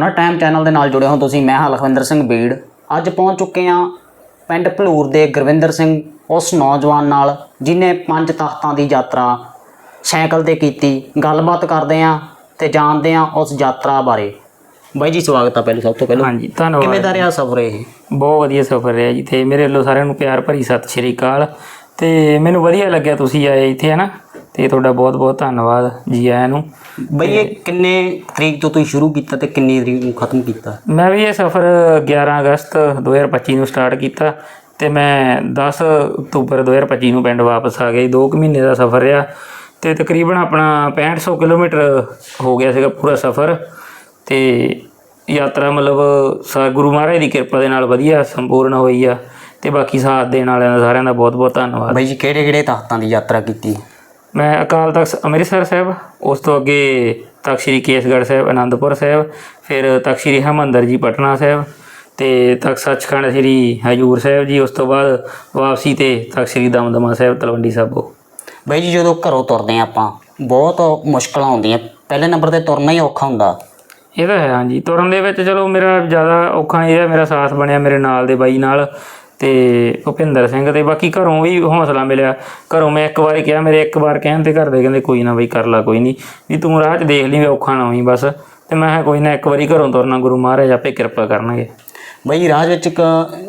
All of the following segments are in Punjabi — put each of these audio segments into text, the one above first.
ਸੋਨਾ ਟਾਈਮ ਚੈਨਲ ਦੇ ਨਾਲ ਜੁੜੇ ਹੋ ਤੁਸੀਂ। ਮੈਂ ਹਾਂ ਲਖਵਿੰਦਰ ਸਿੰਘ ਬੀੜ। ਅੱਜ ਪਹੁੰਚ ਚੁੱਕੇ ਹਾਂ ਪਿੰਡ ਭਲੂਰ ਦੇ ਗੁਰਵਿੰਦਰ ਸਿੰਘ ਉਸ ਨੌਜਵਾਨ ਨਾਲ ਜਿਨੇ ਪੰਜ ਤਖਤਾਂ ਦੀ ਯਾਤਰਾ ਸਾਈਕਲ ਤੇ ਕੀਤੀ। ਗੱਲਬਾਤ ਕਰਦੇ ਹਾਂ ਤੇ ਜਾਣਦੇ ਹਾਂ ਉਸ ਯਾਤਰਾ ਬਾਰੇ। ਬਾਈ ਜੀ ਸਵਾਗਤ ਆ ਪਹਿਲਾਂ ਸਭ ਤੋਂ ਪਹਿਲਾਂ। ਹਾਂਜੀ ਕਿਵੇਂ ਧੰਨਵਾਦ ਦਾ ਰਿਹਾ ਸਫ਼ਰ ਇਹ? ਬਹੁਤ ਵਧੀਆ ਸਫ਼ਰ ਰਿਹਾ ਜੀ। ਤੇ ਮੇਰੇ ਵੱਲੋਂ ਸਾਰਿਆਂ ਨੂੰ ਪਿਆਰ ਭਰੀ ਸਤਿ ਸ਼੍ਰੀ ਅਕਾਲ। ਤੇ ਮੈਨੂੰ ਵਧੀਆ ਲੱਗਿਆ ਤੁਸੀਂ ਆਏ ਇੱਥੇ ਹਨਾ ਤੇ ਤੁਹਾਡਾ ਬਹੁਤ ਬਹੁਤ ਧੰਨਵਾਦ ਜੀ ਆਇਆਂ ਨੂੰ। ਬਈ ਇਹ ਕਿੰਨੇ ਤਰੀਕ ਤੋਂ ਤੁਸੀਂ ਸ਼ੁਰੂ ਕੀਤਾ ਤੇ ਕਿੰਨੀ ਤਰੀਕ ਨੂੰ ਖਤਮ ਕੀਤਾ? ਮੈਂ ਵੀ ਇਹ ਸਫ਼ਰ 11 ਅਗਸਤ 2025 ਨੂੰ ਸਟਾਰਟ ਕੀਤਾ ਤੇ ਮੈਂ 10 ਅਕਤੂਬਰ 2025 ਨੂੰ ਪਿੰਡ ਵਾਪਸ ਆ ਗਿਆ 2 ਮਹੀਨੇ ਦਾ ਸਫ਼ਰ ਰਿਹਾ ਤੇ ਤਕਰੀਬਨ ਆਪਣਾ 6500 ਕਿਲੋਮੀਟਰ ਹੋ ਗਿਆ ਸੀਗਾ ਪੂਰਾ ਸਫ਼ਰ ਤੇ ਯਾਤਰਾ ਮਤਲਬ ਸਾ ਗੁਰੂ ਮਹਾਰਾਜ ਦੀ ਕਿਰਪਾ ਦੇ ਨਾਲ ਵਧੀਆ ਸੰਪੂਰਨ ਹੋਈ ਆ ਤੇ ਬਾਕੀ ਸਾਥ ਦੇਣ ਵਾਲਿਆਂ ਦਾ ਸਾਰਿਆਂ ਦਾ ਬਹੁਤ ਬਹੁਤ ਧੰਨਵਾਦ। ਬਾਈ ਜੀ ਕਿਹੜੇ ਕਿਹੜੇ ਤਖਤਾਂ ਦੀ ਯਾਤਰਾ ਕੀਤੀ? ਮੈਂ ਅਕਾਲ ਤਖਤ ਅੰਮ੍ਰਿਤਸਰ ਸਾਹਿਬ ਉਸ ਤੋਂ ਅੱਗੇ ਤਖਤ ਸ੍ਰੀ ਕੇਸਗੜ੍ਹ ਸਾਹਿਬ ਆਨੰਦਪੁਰ ਸਾਹਿਬ ਫਿਰ ਤਖਤ ਸ੍ਰੀ ਹਰਿਮੰਦਰ ਜੀ ਪਟਨਾ ਸਾਹਿਬ ਤੇ ਤਖਤ ਸੱਚਖੰਡ ਸ੍ਰੀ ਹਜੂਰ ਸਾਹਿਬ ਜੀ ਉਸ ਤੋਂ ਬਾਅਦ ਵਾਪਸੀ ਤੇ ਤਖਤ ਸ੍ਰੀ ਦਮਦਮਾ ਸਾਹਿਬ ਤਲਵੰਡੀ ਸਾਬੋ ਬਾਈ ਜੀ ਜਦੋਂ ਘਰੋਂ ਤੁਰਦੇ ਹਾਂ ਆਪਾਂ ਬਹੁਤ ਮੁਸ਼ਕਲਾਂ ਆਉਂਦੀਆਂ ਪਹਿਲੇ ਨੰਬਰ ਤੇ ਤੁਰਨਾ ਹੀ ਔਖਾ ਹੁੰਦਾ। ਇਹ ਤਾਂ ਹੈ ਹਾਂਜੀ। ਤੁਰਨ ਦੇ ਵਿੱਚ ਚਲੋ ਮੇਰਾ ਜ਼ਿਆਦਾ ਔਖਾ ਨਹੀਂ ਰਿਹਾ ਮੇਰਾ ਸਾਥ ਬਣਿਆ ਮੇਰੇ ਨਾਲ ਦੇ ਬਾਈ ਨਾਲ। ਤੇ ਭੁਪਿੰਦਰ ਸਿੰਘ ਤੇ ਬਾਕੀ ਘਰੋਂ ਵੀ ਹੌਸਲਾ ਮਿਲਿਆ। ਘਰੋਂ ਮੈਂ ਇੱਕ ਵਾਰੀ ਕਿਹਾ ਮੇਰੇ ਇੱਕ ਵਾਰ ਕਹਿਣ ਤੇ ਘਰ ਦੇ ਕਹਿੰਦੇ ਕੋਈ ਨਾ ਬਈ ਕਰ ਲਾ ਕੋਈ ਨਹੀਂ। ਵੀ ਤੂੰ ਰਾਹ 'ਚ ਦੇਖ ਲਈ ਵੀ ਔਖਾ ਨਾ ਹੋਈ ਬਸ। ਤੇ ਮੈਂ ਕਿਹਾ ਕੋਈ ਨਾ ਇੱਕ ਵਾਰੀ ਘਰੋਂ ਤੁਰਨਾ ਗੁਰੂ ਮਹਾਰਾਜ ਆਪੇ ਕਿਰਪਾ ਕਰਨਗੇ। ਬਾਈ ਰਾਹ ਵਿੱਚ ਇੱਕ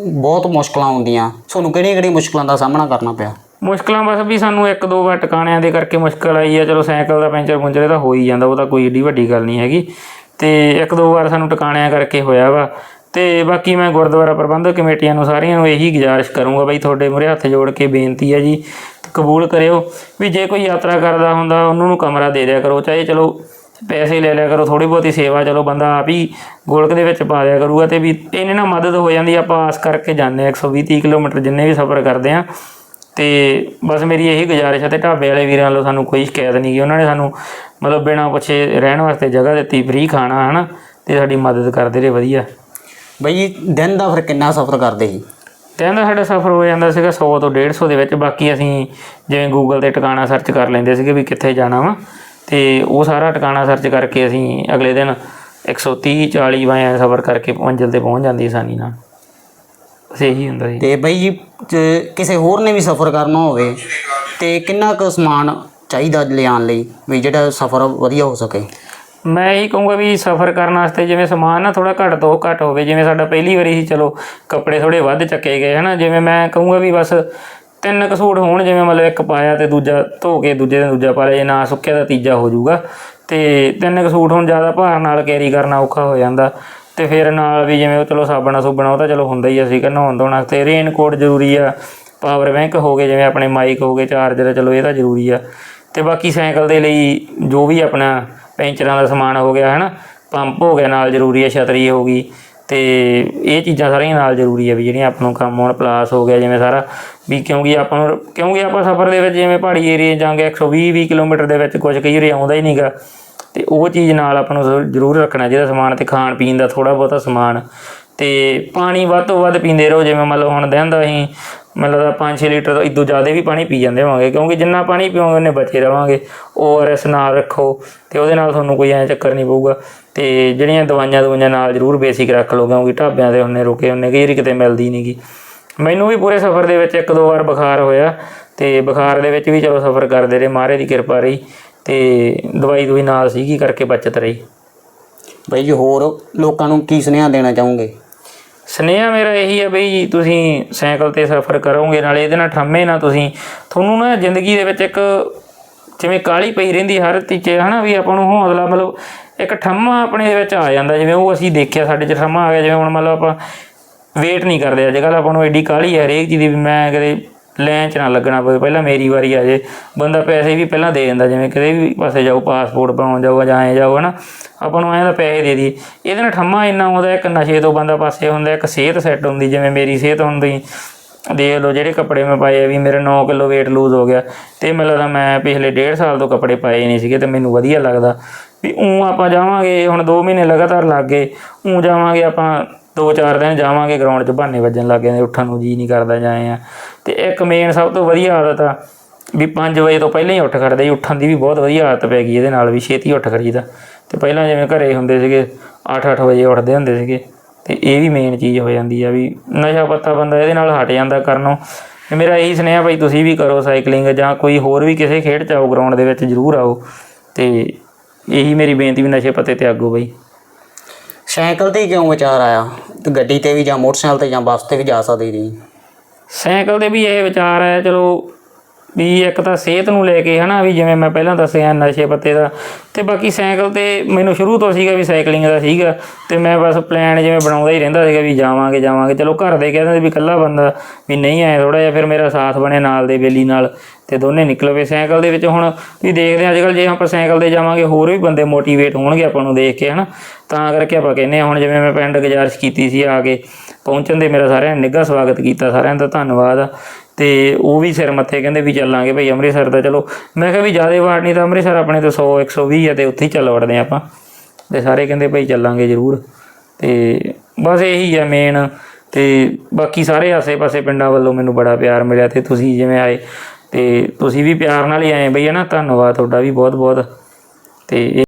ਬਹੁਤ ਮੁਸ਼ਕਲਾਂ ਆਉਂਦੀਆਂ ਤੁਹਾਨੂੰ ਕਿਹੜੀਆਂ ਕਿਹੜੀਆਂ ਮੁਸ਼ਕਲਾਂ ਦਾ ਸਾਹਮਣਾ ਕਰਨਾ ਪਿਆ? ਮੁਸ਼ਕਲਾਂ ਬਸ ਵੀ ਸਾਨੂੰ ਇੱਕ ਦੋ ਵਾਰ ਟਿਕਾਣਿਆਂ ਦੇ ਕਰਕੇ ਮੁਸ਼ਕਲ ਆਈ ਆ। ਚਲੋ ਸਾਈਕਲ ਦਾ ਪੈਂਚਰ ਪੁੰਚਰ ਇਹ ਤਾਂ ਹੋ ਹੀ ਜਾਂਦਾ ਉਹ ਤਾਂ ਕੋਈ ਏਡੀ ਵੱਡੀ ਗੱਲ ਨਹੀਂ ਹੈਗੀ। ਤੇ ਇੱਕ ਦੋ ਵਾਰ ਸਾਨੂੰ ਟਿਕਾਣਿਆਂ ਕਰਕੇ ਹੋਇਆ ਵਾ। ਤੇ ਬਾਕੀ ਮੈਂ ਗੁਰਦੁਆਰਾ ਪ੍ਰਬੰਧਕ ਕਮੇਟੀਆਂ ਨੂੰ ਸਾਰੀਆਂ ਨੂੰ ਇਹੀ ਗੁਜ਼ਾਰਿਸ਼ ਕਰੂੰਗਾ ਬਈ ਤੁਹਾਡੇ ਮੂਹਰੇ ਹੱਥ ਜੋੜ ਕੇ ਬੇਨਤੀ ਹੈ ਜੀ, ਕਬੂਲ ਕਰਿਓ ਵੀ ਜੇ ਕੋਈ ਯਾਤਰਾ ਕਰਦਾ ਹੁੰਦਾ ਉਹਨਾਂ ਨੂੰ ਕਮਰਾ ਦੇ ਦਿਆ ਕਰੋ, ਚਾਹੇ ਚਲੋ ਪੈਸੇ ਲੈ ਲਿਆ ਕਰੋ ਥੋੜੀ ਬਹੁਤੀ ਸੇਵਾ ਚਲੋ ਬੰਦਾ ਆਪ ਹੀ ਗੋਲਕ ਦੇ ਵਿੱਚ ਪਾ ਦਿਆ ਕਰੂਗਾ ਤੇ ਵੀ ਇਹਨੇ ਨਾਲ ਮਦਦ ਹੋ ਜਾਂਦੀ, ਆਪਾਂ ਆਸ ਕਰਕੇ ਜਾਂਦੇ ਹਾਂ 120 30 ਕਿਲੋਮੀਟਰ ਜਿੰਨੇ ਵੀ ਸਫ਼ਰ ਕਰਦੇ ਆ ਤੇ ਬਸ ਮੇਰੀ ਇਹੀ ਗੁਜ਼ਾਰਿਸ਼ ਹੈ ਤੇ ਢਾਬੇ ਵਾਲੇ ਵੀਰਾਂ ਵੱਲੋਂ ਸਾਨੂੰ ਕੋਈ ਸ਼ਿਕਾਇਤ ਨਹੀਂ ਗਈ, ਉਹਨਾਂ ਨੇ ਸਾਨੂੰ ਮਤਲਬ ਬਿਨਾਂ ਪੁੱਛੇ ਰਹਿਣ ਵਾਸਤੇ ਜਗ੍ਹਾ ਦਿੱਤੀ, ਫ੍ਰੀ ਖਾਣਾ, ਹਨਾ, ਤੇ ਸਾਡੀ ਮਦਦ ਕਰਦੇ ਰਹੇ, ਵਧੀਆ। ਬਾਈ ਜੀ ਦਿਨ ਦਾ ਫਿਰ ਕਿੰਨਾ ਸਫ਼ਰ ਕਰਦੇ ਸੀ? ਤੇ ਦਾ ਸਾਡਾ ਸਫ਼ਰ ਹੋ ਜਾਂਦਾ ਸੀਗਾ 100 ਤੋਂ 150 ਦੇ ਵਿੱਚ। ਬਾਕੀ ਅਸੀਂ ਜਿਵੇਂ ਗੂਗਲ ਤੇ ਟਿਕਾਣਾ ਸਰਚ ਕਰ ਲੈਂਦੇ ਸੀਗੇ ਵੀ ਕਿੱਥੇ ਜਾਣਾ ਵਾ। ਤੇ ਉਹ ਸਾਰਾ ਟਿਕਾਣਾ ਸਰਚ ਕਰਕੇ ਅਸੀਂ ਅਗਲੇ ਦਿਨ 130 40 ਵਾਇਆ ਸਫ਼ਰ ਕਰਕੇ ਮੰਜ਼ਿਲ ਤੇ ਪਹੁੰਚ ਜਾਂਦੀ ਆਸਾਨੀ ਨਾਲ। ਬਸ ਇਹੀ ਹੁੰਦਾ ਸੀ। ਤੇ ਬਾਈ ਕਿਸੇ ਹੋਰ ਨੇ ਵੀ ਸਫ਼ਰ ਕਰਨਾ ਹੋਵੇ ਤੇ ਕਿੰਨਾ ਕੁ ਸਮਾਨ ਚਾਹੀਦਾ ਲਿਆਉਣ ਲਈ ਵੀ ਜਿਹੜਾ ਸਫ਼ਰ ਵਧੀਆ ਹੋ ਸਕੇ? ਮੈਂ ਇਹੀ ਕਹੂੰਗਾ ਵੀ ਸਫ਼ਰ ਕਰਨ ਵਾਸਤੇ ਜਿਵੇਂ ਸਮਾਨ ਨਾ ਥੋੜਾ ਘੱਟ ਤੋਂ ਘੱਟ ਹੋਵੇ, ਜਿਵੇਂ ਸਾਡਾ ਪਹਿਲੀ ਵਾਰੀ ਸੀ, ਚਲੋ ਕੱਪੜੇ ਥੋੜੇ ਵੱਧ ਚੱਕੇ ਗਏ, ਹਨਾ? ਜਿਵੇਂ ਮੈਂ ਕਹੂੰਗਾ ਵੀ ਬਸ ਤਿੰਨ ਕੁ ਸੂਟ ਹੋਣ, ਜਿਵੇਂ ਮਤਲਬ ਇੱਕ ਪਾਇਆ ਤੇ ਦੂਜਾ ਧੋ ਕੇ ਦੂਜੇ ਦਿਨ ਦੂਜਾ ਪਾ ਲਿਆ, ਜੇ ਨਾ ਸੁੱਕਿਆ ਤਾਂ ਤੀਜਾ ਹੋ ਜਾਊਗਾ। ਤੇ ਤਿੰਨ ਕੁ ਸੂਟ ਹੁਣ ਜ਼ਿਆਦਾ ਭਾਰ ਨਾਲ ਕੈਰੀ ਕਰਨਾ ਔਖਾ ਹੋ ਜਾਂਦਾ। ਤੇ ਫਿਰ ਨਾਲ ਵੀ ਜਿਵੇਂ ਉਹ, ਚਲੋ ਸਾਬਣਾ ਸੁਬਣਾ ਉਹ ਤਾਂ ਚਲੋ ਹੁੰਦਾ ਹੀ ਆ ਸੀਗਾ ਨਹਾਉਣ ਧੋਣ ਵਾਸਤੇ। ਰੇਨ ਕੋਟ ਜ਼ਰੂਰੀ ਆ ਪਾਵਰ ਬੈਂਕ ਹੋ ਗਏ, ਜਿਵੇਂ ਆਪਣੇ ਮਾਈਕ ਹੋ ਗਏ ਚਾਰਜਰ ਚਲੋ ਇਹ ਤਾਂ ਜ਼ਰੂਰੀ ਆ। ਤੇ ਬਾਕੀ ਸਾਈਕਲ ਦੇ ਲਈ ਜੋ ਵੀ ਆਪਣਾ ਪੈਂਚਰਾਂ ਦਾ ਸਮਾਨ ਹੋ ਗਿਆ, ਹਨਾ? ਪੰਪ ਹੋ ਗਿਆ, ਨਾਲ ਜ਼ਰੂਰੀ ਹੈ ਛਤਰੀ ਹੋ ਗਈ। ਤੇ ਇਹ ਚੀਜ਼ਾਂ ਸਾਰੀਆਂ ਨਾਲ ਜ਼ਰੂਰੀ ਹੈ ਵੀ ਜਿਹੜੀਆਂ ਆਪਾਂ ਨੂੰ ਕੰਮ ਆਉਣ ਪਲਾਸ ਹੋ ਗਿਆ ਜਿਵੇਂ ਸਾਰਾ। ਵੀ ਕਿਉਂਕਿ ਆਪਾਂ ਨੂੰ, ਕਿਉਂਕਿ ਆਪਾਂ ਸਫ਼ਰ ਦੇ ਵਿੱਚ ਜਿਵੇਂ ਪਹਾੜੀ ਏਰੀਏ ਜਾਂਗੇ 120 20 ਕਿਲੋਮੀਟਰ ਦੇ ਵਿੱਚ ਕੁਝ ਕਈ ਵਾਰੀ ਆਉਂਦਾ ਹੀ ਨਹੀਂਗਾ। ਤੇ ਉਹ ਚੀਜ਼ ਨਾਲ ਆਪਾਂ ਨੂੰ ਜ਼ਰੂਰ- ਰੱਖਣਾ ਜਿਹਦਾ ਸਮਾਨ ਤੇ ਖਾਣ ਪੀਣ ਦਾ ਥੋੜਾ ਬਹੁਤਾ ਸਮਾਨ। ਤੇ ਪਾਣੀ ਵੱਧ ਤੋਂ ਵੱਧ ਪੀਂਦੇ ਰਹੋ, ਜਿਵੇਂ ਮਤਲਬ ਹੁਣ ਦਿਨ ਦਾ ਅਸੀਂ ਮਤਲਬ 5-6 ਲੀਟਰ ਤੋਂ ਇਦੋਂ ਜ਼ਿਆਦਾ ਵੀ ਪਾਣੀ ਪੀ ਜਾਂਦੇ ਹੋਵਾਂਗੇ, ਕਿਉਂਕਿ ਜਿੰਨਾ ਪਾਣੀ ਪੀਓਗੇ ਉਹਨੇ ਬਚੇ ਰਵਾਂਗੇ। ਓਆਰਐਸ ਨਾਲ ਰੱਖੋ, ਤੇ ਉਹਦੇ ਨਾਲ ਤੁਹਾਨੂੰ ਕੋਈ ਐਂ ਚੱਕਰ ਨਹੀਂ ਪਊਗਾ। ਤੇ ਜਿਹੜੀਆਂ ਦਵਾਈਆਂ ਦਵਾਈਆਂ ਨਾਲ ਜ਼ਰੂਰ ਬੇਸਿਕ ਰੱਖ ਲਓ, ਕਿਉਂਕਿ ਢਾਬਿਆਂ ਤੇ ਹੁੰਨੇ ਰੁਕੇ ਹੁੰਨੇ, ਕਈ ਵਾਰੀ ਕਿਤੇ ਮਿਲਦੀ ਨਹੀਂਗੀ ਮੈਨੂੰ ਵੀ ਪੂਰੇ ਸਫ਼ਰ ਦੇ ਵਿੱਚ ਇੱਕ ਦੋ ਵਾਰ ਬੁਖਾਰ ਹੋਇਆ, ਤੇ ਬੁਖਾਰ ਦੇ ਵਿੱਚ ਵੀ ਚਲੋ ਸਫ਼ਰ ਕਰਦੇ ਰਹੇ, ਮਹਾਰਾਜ ਦੀ ਕਿਰਪਾ ਰਹੀ, ਤੇ ਦਵਾਈ ਦੂਈ ਨਾਲ ਸੀਗੀ, ਕਰਕੇ ਬਚਤ ਰਹੀ। ਬਾਈ ਜੀ, ਹੋਰ ਲੋਕਾਂ ਨੂੰ ਕੀ ਸੁਨੇਹਾ ਦੇਣਾ ਚਾਹੋਗੇ? ਸੁਨੇਹਾ ਮੇਰਾ ਇਹੀ ਹੈ ਬਈ ਤੁਸੀਂ ਸਾਈਕਲ ਤੇ ਸਫ਼ਰ ਕਰੋਗੇ, ਨਾਲੇ ਇਹਦੇ ਨਾਲ ਠੰਮੇ ਨਾ ਤੁਸੀਂ। ਤੁਹਾਨੂੰ ਨਾ ਜ਼ਿੰਦਗੀ ਦੇ ਵਿੱਚ ਇੱਕ ਜਿਵੇਂ ਕਾਲੀ ਪਈ ਰਹਿੰਦੀ ਹਰ ਤੀਚੇ ਹਨਾ ਵੀ ਆਪਾਂ ਨੂੰ ਹੌਸਲਾ ਮਤਲਬ ਇੱਕ ਠੰਮਾ ਆਪਣੇ ਦੇ ਵਿੱਚ ਆ ਜਾਂਦਾ, ਜਿਵੇਂ ਉਹ ਅਸੀਂ ਦੇਖਿਆ ਸਾਡੇ ਚ ਠੰਮਾ ਆ ਗਿਆ, ਜਿਵੇਂ ਹੁਣ ਮਤਲਬ ਆਪਾਂ ਵੇਟ ਨਹੀਂ ਕਰਦੇ, ਅੱਜ ਕੱਲ੍ਹ ਆਪਾਂ ਨੂੰ ਐਡੀ ਕਾਲੀ ਹੈ ਹਰੇਕ ਚੀਜ਼ ਦੀ ਵੀ ਮੈਂ ਕਦੇ ਲੈਣ ਚ ਨਾ ਲੱਗਣਾ ਪਵੇ। ਪਹਿਲਾਂ ਮੇਰੀ ਵਾਰੀ ਆ ਜੇ। ਬੰਦਾ ਪੈਸੇ ਵੀ ਪਹਿਲਾਂ ਦੇ ਦਿੰਦਾ, ਜਿਵੇਂ ਕਿਤੇ ਵੀ ਪਾਸੇ ਜਾਓ ਪਾਸਪੋਰਟ ਬਣਾਉਣ ਜਾਓ ਜਾਂ ਐਂ ਜਾਊਗਾ ਨਾ ਆਪਾਂ ਨੂੰ ਐਂ ਦਾ ਪੈਸੇ ਦੇ ਦੀ ਇਹਦੇ ਨਾਲ ਠੰਮਾ ਇੰਨਾ ਆਉਂਦਾ ਇੱਕ ਨਸ਼ੇ ਤੋਂ ਬੰਦਾ ਪਾਸੇ ਹੁੰਦਾ, ਇੱਕ ਸਿਹਤ ਸੈੱਟ ਹੁੰਦੀ, ਜਿਵੇਂ ਮੇਰੀ ਸਿਹਤ ਹੁੰਦੀ। ਦੇਖ ਲਓ ਜਿਹੜੇ ਕੱਪੜੇ ਮੈਂ ਪਾਏ ਵੀ ਮੇਰਾ 9 ਕਿਲੋ weight lose ਹੋ ਗਿਆ। ਤੇ ਮੈਨੂੰ ਲੱਗਦਾ ਮੈਂ ਪਿਛਲੇ 1.5 ਸਾਲ ਤੋਂ ਕੱਪੜੇ ਪਾਏ ਨਹੀਂ ਸੀਗੇ ਤੇ ਮੈਨੂੰ ਵਧੀਆ ਲੱਗਦਾ। ਵੀ ਉਂ ਆਪਾਂ ਜਾਵਾਂਗੇ, ਹੁਣ 2 ਮਹੀਨੇ ਲਗਾਤਾਰ ਲੱਗ ਗਏ। ਉਂ ਜਾਵਾਂਗੇ ਆਪਾਂ 2-4 ਦਿਨ ਜਾਵਾਂਗੇ ਗਰਾਊਂਡ 'ਚ ਬਹਾਨੇ ਵੱਜਣ ਲੱਗ ਜਾਂਦੇ, ਉੱਠਣ ਨੂੰ ਜੀ ਨਹੀਂ ਕਰਦਾ ਜਾਏ ਆ। ਤੇ ਇੱਕ ਮੇਨ ਸਭ ਤੋਂ ਵਧੀਆ ਆਦਤ ਆ ਵੀ 5 ਵਜੇ ਤੋਂ ਪਹਿਲਾਂ ਹੀ ਉੱਠ ਖੜਦੇ ਜੀ। ਉੱਠਣ ਦੀ ਵੀ ਬਹੁਤ ਵਧੀਆ ਆਦਤ ਪੈ ਗਈ ਇਹਦੇ ਨਾਲ ਵੀ, ਛੇਤੀ ਉੱਠ ਖੜੀਦਾ ਤੇ। ਪਹਿਲਾਂ ਜਿਵੇਂ ਘਰੇ ਹੁੰਦੇ ਸੀਗੇ 8-8 ਵਜੇ ਉੱਠਦੇ ਹੁੰਦੇ ਸੀਗੇ, ਤੇ ਇਹ ਵੀ ਮੇਨ ਚੀਜ਼ ਹੋ ਜਾਂਦੀ ਆ ਵੀ ਨਸ਼ਾ ਪੱਤਾ ਬੰਦਾ ਇਹਦੇ ਨਾਲ ਹਟ ਜਾਂਦਾ ਕਰਨੋਂ। ਤੇ ਮੇਰਾ ਇਹੀ ਸੁਨੇਹਾ ਭਾਈ ਤੁਸੀਂ ਵੀ ਕਰੋ ਸਾਈਕਲਿੰਗ ਜਾਂ ਕੋਈ ਹੋਰ ਵੀ ਕਿਸੇ ਖੇਡ ਚ ਆਓ ਗਰਾਊਂਡ ਦੇ ਵਿੱਚ ਜ਼ਰੂਰ ਆਓ। ਤੇ ਇਹੀ ਮੇਰੀ ਬੇਨਤੀ ਵੀ ਨਸ਼ੇ ਪੱਤੇ 'ਤੇ ਆਗੋ ਬਈ। ਸਾਈਕਲ ਤੇ ਹੀ ਕਿਉਂ ਵਿਚਾਰ ਆਇਆ? ਤੇ ਗੱਡੀ ਤੇ ਵੀ ਜਾਂ ਮੋਟਰਸਾਈਕਲ ਤੇ ਜਾਂ ਬੱਸ ਤੇ ਵੀ ਜਾ ਸਕਦੀ ਸੀ? ਸਾਈਕਲ 'ਤੇ ਵੀ ਇਹ ਵਿਚਾਰ ਆਇਆ ਚਲੋ ਵੀ ਇੱਕ ਤਾਂ ਸਿਹਤ ਨੂੰ ਲੈ ਕੇ ਹਨਾ, ਵੀ ਜਿਵੇਂ ਮੈਂ ਪਹਿਲਾਂ ਦੱਸਿਆ ਨਸ਼ੇ ਪੱਤੇ ਦਾ, ਤੇ ਬਾਕੀ ਸਾਈਕਲ ਤੇ ਮੈਨੂੰ ਸ਼ੁਰੂ ਤੋਂ ਸੀਗਾ ਵੀ ਸਾਈਕਲਿੰਗ ਦਾ ਸੀਗਾ, ਤੇ ਮੈਂ ਬਸ ਪਲਾਨ ਜਿਵੇਂ ਬਣਾਉਂਦਾ ਹੀ ਰਹਿੰਦਾ ਸੀਗਾ ਵੀ ਜਾਵਾਂਗੇ ਜਾਵਾਂਗੇ। ਚਲੋ ਘਰ ਦੇ ਕਹਿੰਦੇ ਵੀ ਇਕੱਲਾ ਬੰਦਾ ਵੀ ਨਹੀਂ ਆਏ ਥੋੜਾ ਜਿਹਾ, ਫਿਰ ਮੇਰਾ ਸਾਥ ਬਣਿਆ ਨਾਲ ਦੇ ਬੇਲੀ ਨਾਲ, ਤੇ ਦੋਨੇ ਨਿਕਲ ਪਏ ਸਾਈਕਲ ਦੇ ਵਿੱਚ। ਹੁਣ ਵੀ ਦੇਖਦੇ ਹਾਂ ਅੱਜਕੱਲ ਜੇ ਆਪਾਂ ਸਾਈਕਲ ਤੇ ਜਾਵਾਂਗੇ, ਹੋਰ ਵੀ ਬੰਦੇ ਮੋਟੀਵੇਟ ਹੋਣਗੇ ਆਪਾਂ ਨੂੰ ਦੇਖ ਕੇ, ਹਨਾ। ਤਾਂ ਕਰਕੇ ਆਪਾਂ ਕਹਿੰਦੇ ਹਾਂ, ਹੁਣ ਜਿਵੇਂ ਮੈਂ ਪਿੰਡ ਗੁਜ਼ਾਰਿਸ਼ ਕੀਤੀ ਸੀ ਆ ਕੇ ਪਹੁੰਚਣ ਦੇ ਮੇਰਾ ਸਾਰਿਆਂ ਨੇ ਨਿੱਘਾ ਸਵਾਗਤ ਕੀਤਾ ਸਾਰਿਆਂ ਦਾ ਧੰਨਵਾਦ। ਆ ਤੇ ਉਹ ਵੀ ਸਿਰ ਮੱਥੇ ਕਹਿੰਦੇ ਵੀ ਚੱਲਾਂਗੇ ਭਈ ਅੰਮ੍ਰਿਤਸਰ ਦਾ, ਚਲੋ। ਮੈਂ ਕਿਹਾ ਵੀ ਜਿਆਦੇ ਵਾਰ ਨਹੀਂ ਤਾਂ ਅੰਮ੍ਰਿਤਸਰ ਆਪਣੇ ਤੋਂ 100 120 ਆ ਤੇ ਉੱਥੇ ਹੀ ਚੱਲ ਵੜਦੇ ਆਪਾਂ। ਤੇ ਸਾਰੇ ਕਹਿੰਦੇ ਭਈ ਚੱਲਾਂਗੇ ਜ਼ਰੂਰ। ਤੇ ਬਸ ਇਹੀ ਆ ਮੇਨ ਤੇ ਬਾਕੀ ਸਾਰੇ ਆਸੇ-ਪਾਸੇ ਪਿੰਡਾਂ ਵੱਲੋਂ ਮੈਨੂੰ ਬੜਾ ਪਿਆਰ ਮਿਲਿਆ ਤੇ ਤੁਸੀਂ ਜਿਵੇਂ ਆਏ, ਤੇ ਤੁਸੀਂ ਵੀ ਪਿਆਰ ਨਾਲ ਹੀ ਆਏ ਬਈ ਹਨਾ ਧੰਨਵਾਦ ਤੁਹਾਡਾ ਵੀ ਬਹੁਤ-ਬਹੁਤ। ਤੇ ਇਹ